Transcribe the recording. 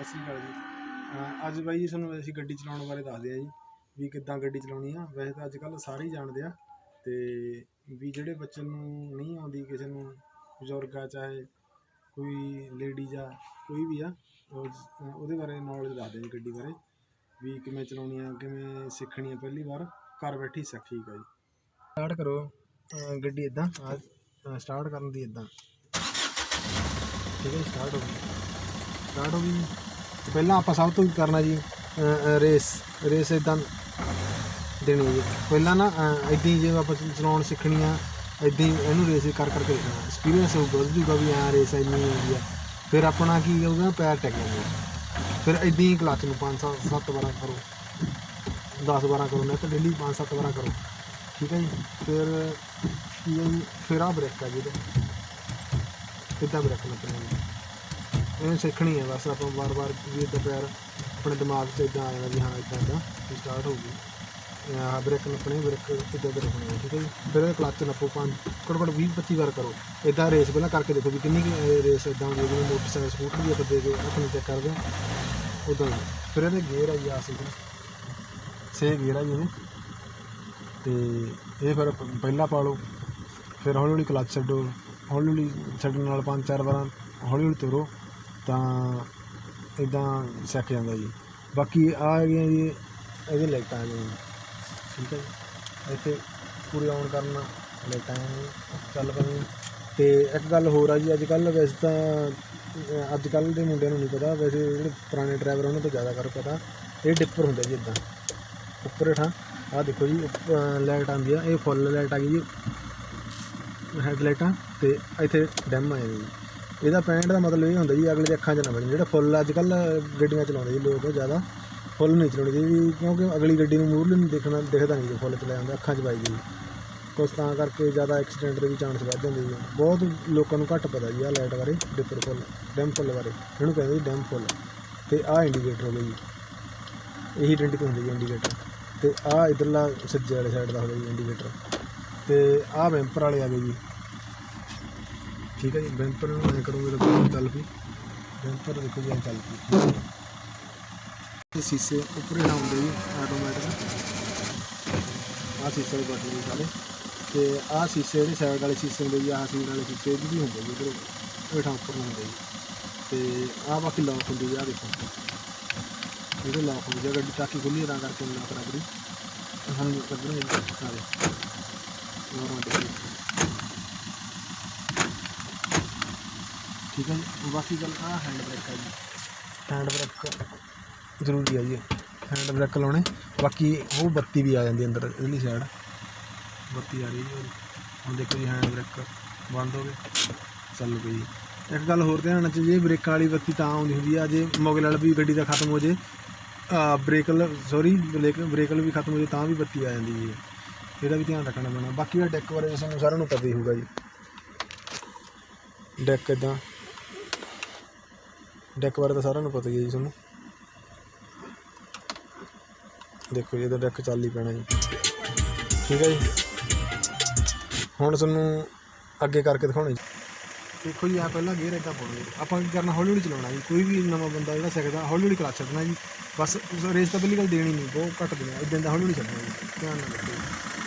ਸਤਿ ਸ੍ਰੀ ਅਕਾਲ ਜੀ। ਅਹ ਅੱਜ ਬਾਈ ਜੀ ਤੁਹਾਨੂੰ ਅਸੀਂ ਗੱਡੀ ਚਲਾਉਣ ਬਾਰੇ ਦੱਸਦੇ ਆ ਜੀ, ਵੀ ਕਿੱਦਾਂ ਗੱਡੀ ਚਲਾਉਣੀ ਆ। ਵੈਸੇ ਤਾਂ ਅੱਜ ਕੱਲ ਸਾਰੇ ਹੀ ਜਾਣਦੇ ਆ ਤੇ ਵੀ ਜਿਹੜੇ ਬੱਚੇ ਨੂੰ ਨਹੀਂ ਆਉਂਦੀ ਕਿਸੇ ਨੂੰ, ਬਜ਼ੁਰਗ ਆ ਚਾਹੇ ਕੋਈ ਲੇਡੀਜ਼ ਆ, ਕੋਈ ਵੀ ਆ, ਉਹ ਜ- ਉਹਦੇ ਬਾਰੇ ਨੌਲੇਜ ਦੱਸਦੇ ਆ ਜੀ ਗੱਡੀ ਬਾਰੇ, ਵੀ ਕਿਵੇਂ ਚਲਾਉਣੀ ਆ, ਕਿਵੇਂ ਸਿੱਖਣੀ ਆ ਪਹਿਲੀ ਵਾਰ, ਘਰ ਬੈਠੀ ਸਿੱਖ ਠੀਕ ਆ ਜੀ। ਸਟਾਰਟ ਕਰੋ, ਅਹ ਗੱਡੀ ਇਦਾਂ ਸਟਾਰਟ ਕਰਨ ਦੀ ਇਦਾਂ ਠੀਕ ਹੈ ਸਟਾਰਟ ਹੋ ਗਈ। ਸਟਾਰਟ ਹੋ ਗਈ ਤੇ ਪਹਿਲਾਂ ਆਪਾਂ ਸਭ ਤੋਂ ਕੀ ਕਰਨਾ ਜੀ? ਰੇਸ ਰੇਸ ਇਦਾਂ ਦੇਣੀ ਜੀ। ਪਹਿਲਾਂ ਨਾ ਇਦਾਂ ਹੀ ਜੇ ਆਪਾਂ ਚਲਾਉਣ ਸਿੱਖਣੀ ਆ ਇਦਾਂ ਹੀ ਇਹਨੂੰ ਰੇਸ ਕਰ ਕਰਕੇ ਦੇਖਣਾ ਐਕਸਪੀਰੀਅੰਸ ਹੋਊਗਾ ਵੱਧ ਜੂਗਾ ਵੀ ਆ ਰੇਸ ਇੰਨੀ ਹੁੰਦੀ ਆ। ਫਿਰ ਆਪਣਾ ਕੀ ਹੋਊਗਾ, ਪੈਰ ਟਿਕ ਜਾਂਦੇ ਫਿਰ ਇਦਾਂ ਹੀ ਕਲੱਚ ਨੂੰ 5 7 7 ਵਾਰਾਂ ਕਰੋ। 10 12 ਕਰੋ, ਨਹੀਂ ਤਾਂ ਡੇਲੀ 5 7 ਵਾਰਾਂ ਕਰੋ। ਠੀਕ ਹੈ ਜੀ? ਫਿਰ ਕੀ ਹੈ ਜੀ? ਫਿਰ ਆ ਬ੍ਰੇਕ ਆ ਜੀ ਇਹਦੇ। ਕਿੱਦਾਂ ਬ੍ਰੇਕ ਲੱਗਣਾ ਜੀ। ਇਹ ਸਿੱਖਣੀ ਹੈ ਬਸ ਆਪਾਂ ਵਾਰ-ਵਾਰ ਵੀ ਇਦਾਂ ਪੈਰ ਆਪਣੇ ਦਿਮਾਗ 'ਚ ਇਦਾਂ ਆ ਜਾਂਦਾ ਵੀ ਹਾਂ ਇਦਾਂ ਇਦਾਂ ਸਟਾਰਟ ਹੋ ਗਈ। ਆ ਬ੍ਰੇਕ ਨੱਪਣੀ ਬ੍ਰੇਕ ਇਦਾਂ ਦੇ ਰੱਖਣੀ ਹੈ ਠੀਕ ਹੈ ਜੀ? ਫਿਰ ਇਹ ਕਲੱਚ ਨੱਪੋ ਪੰਜ, ਘੱਟੋ ਘੱਟ 20 25 ਵਾਰ ਕਰੋ। ਇਦਾਂ ਰੇਸ ਪਹਿਲਾਂ ਕਰਕੇ ਦੇਖੋ ਵੀ ਕਿੰਨੀ ਰੇਸ ਇਦਾਂ ਹੁੰਦੀ ਹੈ, ਜਿਵੇਂ ਮੋਟਰਸਾਈਕਲ, ਸਕੂਟਰ ਵੀ ਆਪਾਂ ਦੇ ਕੇ ਰੱਖਣੀ ਚੈੱਕ ਕਰਦੇ ਹਾਂ ਉਦਾਂ ਹੀ। ਫਿਰ ਇਹਦੇ ਗੇਅਰ ਆ ਜੀ ਆ ਸੀ ਸੇ ਗੇਅਰ ਆ ਜੀ ਇਹਦੇ। ਤੇ ਇਹ ਫਿਰ ਪਹਿਲਾਂ ਪਾ ਲਓ। ਫਿਰ ਹੌਲੀ ਹੌਲੀ ਕਲੱਚ ਛੱਡੋ, ਹੌਲੀ ਹੌਲੀ ਛੱਡਣ ਨਾਲ ਪੰਜ, ਚਾਰ ਵਾਰਾਂ ਹੌਲੀ ਹੌਲੀ ਤੁਰੋ। ਤਾਂ ਇੱਦਾਂ ਸਿੱਖ ਜਾਂਦਾ ਜੀ। ਬਾਕੀ ਆ ਹੈਗੀਆਂ ਜੀ, ਇਹਦੇ ਲਾਈਟਾਂ ਆ ਗਈਆਂ। ਠੀਕ ਹੈ ਜੀ। ਇੱਥੇ ਪੂਰੇ ਆਨ ਕਰਨ ਲਾਈਟਾਂ ਆ ਚੱਲ ਪਈਆਂ। ਤੇ ਇੱਕ ਗੱਲ ਹੋਰ ਆ ਜੀ ਅੱਜ ਕੱਲ ਵੈਸੇ ਤਾਂ ਅੱਜ ਕੱਲ ਦੇ ਮੁੰਡਿਆਂ ਨੂੰ ਨਹੀਂ ਪਤਾ। ਵੈਸੇ ਜਿਹੜੇ ਪੁਰਾਣੇ ਡਰਾਈਵਰ ਉਹਨਾਂ ਤੋਂ ਜ਼ਿਆਦਾ ਕਰ ਪਤਾ। ਇਹ ਡਿੱਪਰ ਹੁੰਦਾ ਜੀ ਇਦਾਂ। ਉੱਪਰ ਹੇਠਾਂ। ਆਹ ਦੇਖੋ ਜੀ ਲਾਈਟ ਆਉਂਦੀ ਆ। ਇਹ ਫੁੱਲ ਲਾਈਟ ਆ ਗਈ ਜੀ। ਹੈਡਲਾਈਟਾਂ ਤੇ ਇੱਥੇ ਡੈਮ ਆ ਜਾਂਦੀ ਜੀ। ਇਹਦਾ ਪੈਂਟ ਦਾ ਮਤਲਬ ਇਹ ਹੁੰਦਾ ਜੀ, ਅਗਲੇ ਦੇ ਅੱਖਾਂ 'ਚ ਨਾ ਵਜੇ ਜਿਹੜਾ ਫੁੱਲ ਅੱਜ ਕੱਲ ਗੱਡੀਆਂ ਚਲਾਉਂਦੇ ਜੀ ਲੋਕ ਜ਼ਿਆਦਾ, ਫੁੱਲ ਨਹੀਂ ਚਲਾਉਣੇ ਜੀ ਕਿਉਂਕਿ ਅਗਲੀ ਗੱਡੀ ਨੂੰ ਮੂਹਰਲੇ ਨੂੰ ਦੇਖਣਾ, ਦਿਖਦਾ ਨਹੀਂ ਜੀ ਫੁੱਲ ਚਲਾਇਆ ਹੁੰਦਾ ਅੱਖਾਂ 'ਚ ਵੱਜ ਜੀ। ਕੁਛ ਤਾਂ ਕਰਕੇ ਜ਼ਿਆਦਾ ਐਕਸੀਡੈਂਟ ਦੇ ਵੀ ਚਾਂਸ ਵੱਧ ਜਾਂਦੇ ਜੀ। ਬਹੁਤ ਲੋਕਾਂ ਨੂੰ ਘੱਟ ਪਤਾ ਜੀ ਆਹ ਲਾਈਟ ਬਾਰੇ ਡਿੱਪਰ ਫੁੱਲ ਡੈਮ ਫੁੱਲ ਬਾਰੇ। ਇਹਨੂੰ ਕਹਿੰਦੇ ਜੀ ਡੈਮ ਫੁੱਲ। ਤੇ ਆਹ ਇੰਡੀਕੇਟਰ ਹੋ ਗਿਆ ਜੀ। ਇਹੀ ਇੰਡੀਕੇਟਰ ਹੁੰਦੀ ਜੀ ਇੰਡੀਕੇਟਰ ਤੇ ਆਹ ਇਧਰਲਾ ਸੱਜੇ ਵਾਲੇ ਸਾਈਡ ਦਾ ਹੋ ਗਿਆ ਜੀ ਇੰਡੀਕੇਟਰ ਤੇ ਆਹ ਵੈਂਪਰ ਵਾਲੇ ਆ ਗਏ ਜੀ। ਠੀਕ ਹੈ ਜੀ ਬੈਂਪਰ ਨੂੰ ਐ ਕਰੋਗੇ ਤਾਂ ਚੱਲ ਪਈ। ਬੈਂਪਰ ਦੇਖੋ ਜੀ ਚੱਲ ਪਈ। ਇਹ ਸੀਸੇ ਉੱਪਰ ਹੀ ਹੁੰਦੇ ਜੀ ਆਟੋਮੈਟਿਕ ਆਹ ਸੀਸੇ ਦੇ ਬਟਨ ਜੀ ਸਾਰੇ ਤੇ ਆਹ ਸੀਸੇ ਦੇ ਸਾਈਡ ਵਾਲੇ ਸੀਸੇ ਹੁੰਦੇ ਜੀ, ਆਹ ਸੀਟ ਵਾਲੇ ਸੀਸੇ ਵੀ ਹੁੰਦੇ ਜੀ ਇਧਰ ਹੇਠਾਂ ਉੱਪਰ ਹੁੰਦੇ ਜੀ। ਤੇ ਆਹ ਬਾਕੀ ਲੌਕ ਹੁੰਦੀ ਜੀ ਆਹ ਦੇਖੋ। ਇਹਦੇ ਲੌਕ ਹੁੰਦੀ ਜੇ ਗੱਡੀ ਟਾਕੀ ਖੁੱਲੀ ਤਾਂ ਕਰਕੇ ਲੌਕ ਰੱਖ ਰਹੀ ਹੁਣ ਕੱਢਣਗੇ ਜੀ ਆ ਹੋਰ ਦੇਖੋ। ਠੀਕ ਹੈ ਜੀ। ਬਾਕੀ ਗੱਲ ਆ ਹੈਂਡ ਬ੍ਰੇਕ ਹੈ ਜੀ। ਹੈਂਡ ਬ੍ਰੇਕ ਜ਼ਰੂਰੀ ਆ ਜੀ। ਹੈਂਡ ਬ੍ਰੇਕ ਲਾਉਣੇ। ਬਾਕੀ ਉਹ ਬੱਤੀ ਵੀ ਆ ਜਾਂਦੀ ਅੰਦਰ ਇਹਲੀ ਸਾਈਡ ਬੱਤੀ ਆ ਰਹੀ ਜੀ। ਹੁਣ ਦੇਖੋ ਜੀ ਹੈਂਡ ਬ੍ਰੇਕ ਬੰਦ ਹੋ ਗਏ। ਚੱਲ ਪਈ ਜੀ। ਇੱਕ ਗੱਲ ਹੋਰ ਧਿਆਨ ਚ, ਜੇ ਬ੍ਰੇਕਾਂ ਵਾਲੀ ਬੱਤੀ ਤਾਂ ਆਉਂਦੀ ਹੁੰਦੀ ਆ, ਜੇ ਮੋਗਲ ਵਾਲਾ ਵੀ ਗੱਡੀ ਦਾ ਖਤਮ ਹੋ ਜੇ ਬ੍ਰੇਕ ਸੌਰੀ ਬ੍ਰੇਕ ਬ੍ਰੇਕ ਵੀ ਖਤਮ ਹੋ ਜੇ, ਤਾਂ ਵੀ ਬੱਤੀ ਆ ਜਾਂਦੀ ਜੀ। ਇਹਦਾ ਵੀ ਧਿਆਨ ਰੱਖਣਾ ਪੈਣਾ। ਬਾਕੀ ਇਹ ਡੈਕ ਬਾਰੇ ਸਾਨੂੰ ਸਾਰਿਆਂ ਨੂੰ ਪਤਾ ਹੀ ਹੋਊਗਾ ਜੀ। ਡੈਕ ਇਦਾਂ ਡੈਕ ਬਾਰੇ ਤਾਂ ਸਾਰਿਆਂ ਨੂੰ ਪਤਾ ਹੀ ਹੈ ਜੀ ਤੁਹਾਨੂੰ। ਦੇਖੋ ਜੀ ਇਹਦਾ ਡੈਕ ਚੱਲ ਹੀ ਪੈਣਾ ਜੀ। ਠੀਕ ਹੈ ਜੀ? ਹੁਣ ਤੁਹਾਨੂੰ ਅੱਗੇ ਕਰਕੇ ਦਿਖਾਉਣਾ ਜੀ। ਦੇਖੋ ਜੀ ਆ ਪਹਿਲਾਂ ਗੇਅਰ ਇਦਾਂ ਪਾਉਣਾ ਆਪਾਂ ਕੀ ਕਰਨਾ, ਹੌਲੀ ਹੌਲੀ ਚਲਾਉਣਾ ਜੀ। ਕੋਈ ਵੀ ਨਵਾਂ ਬੰਦਾ ਜਿਹੜਾ ਸਿੱਖਦਾ, ਹੌਲੀ ਹੌਲੀ ਕਲਾਸ ਛੱਡਣਾ ਜੀ। ਬਸ ਰੇਸ ਤਾਂ ਪਹਿਲੀ ਗੱਲ ਦੇਣੀ ਨਹੀਂ, ਬਹੁਤ ਘੱਟ ਦੇਣਾ। ਇਦਾਂ ਦਾ ਹੌਲੀ ਹੌਲੀ ਛੱਡਣਾ ਜੀ। ਧਿਆਨ ਨਾਲ ਰੱਖੋ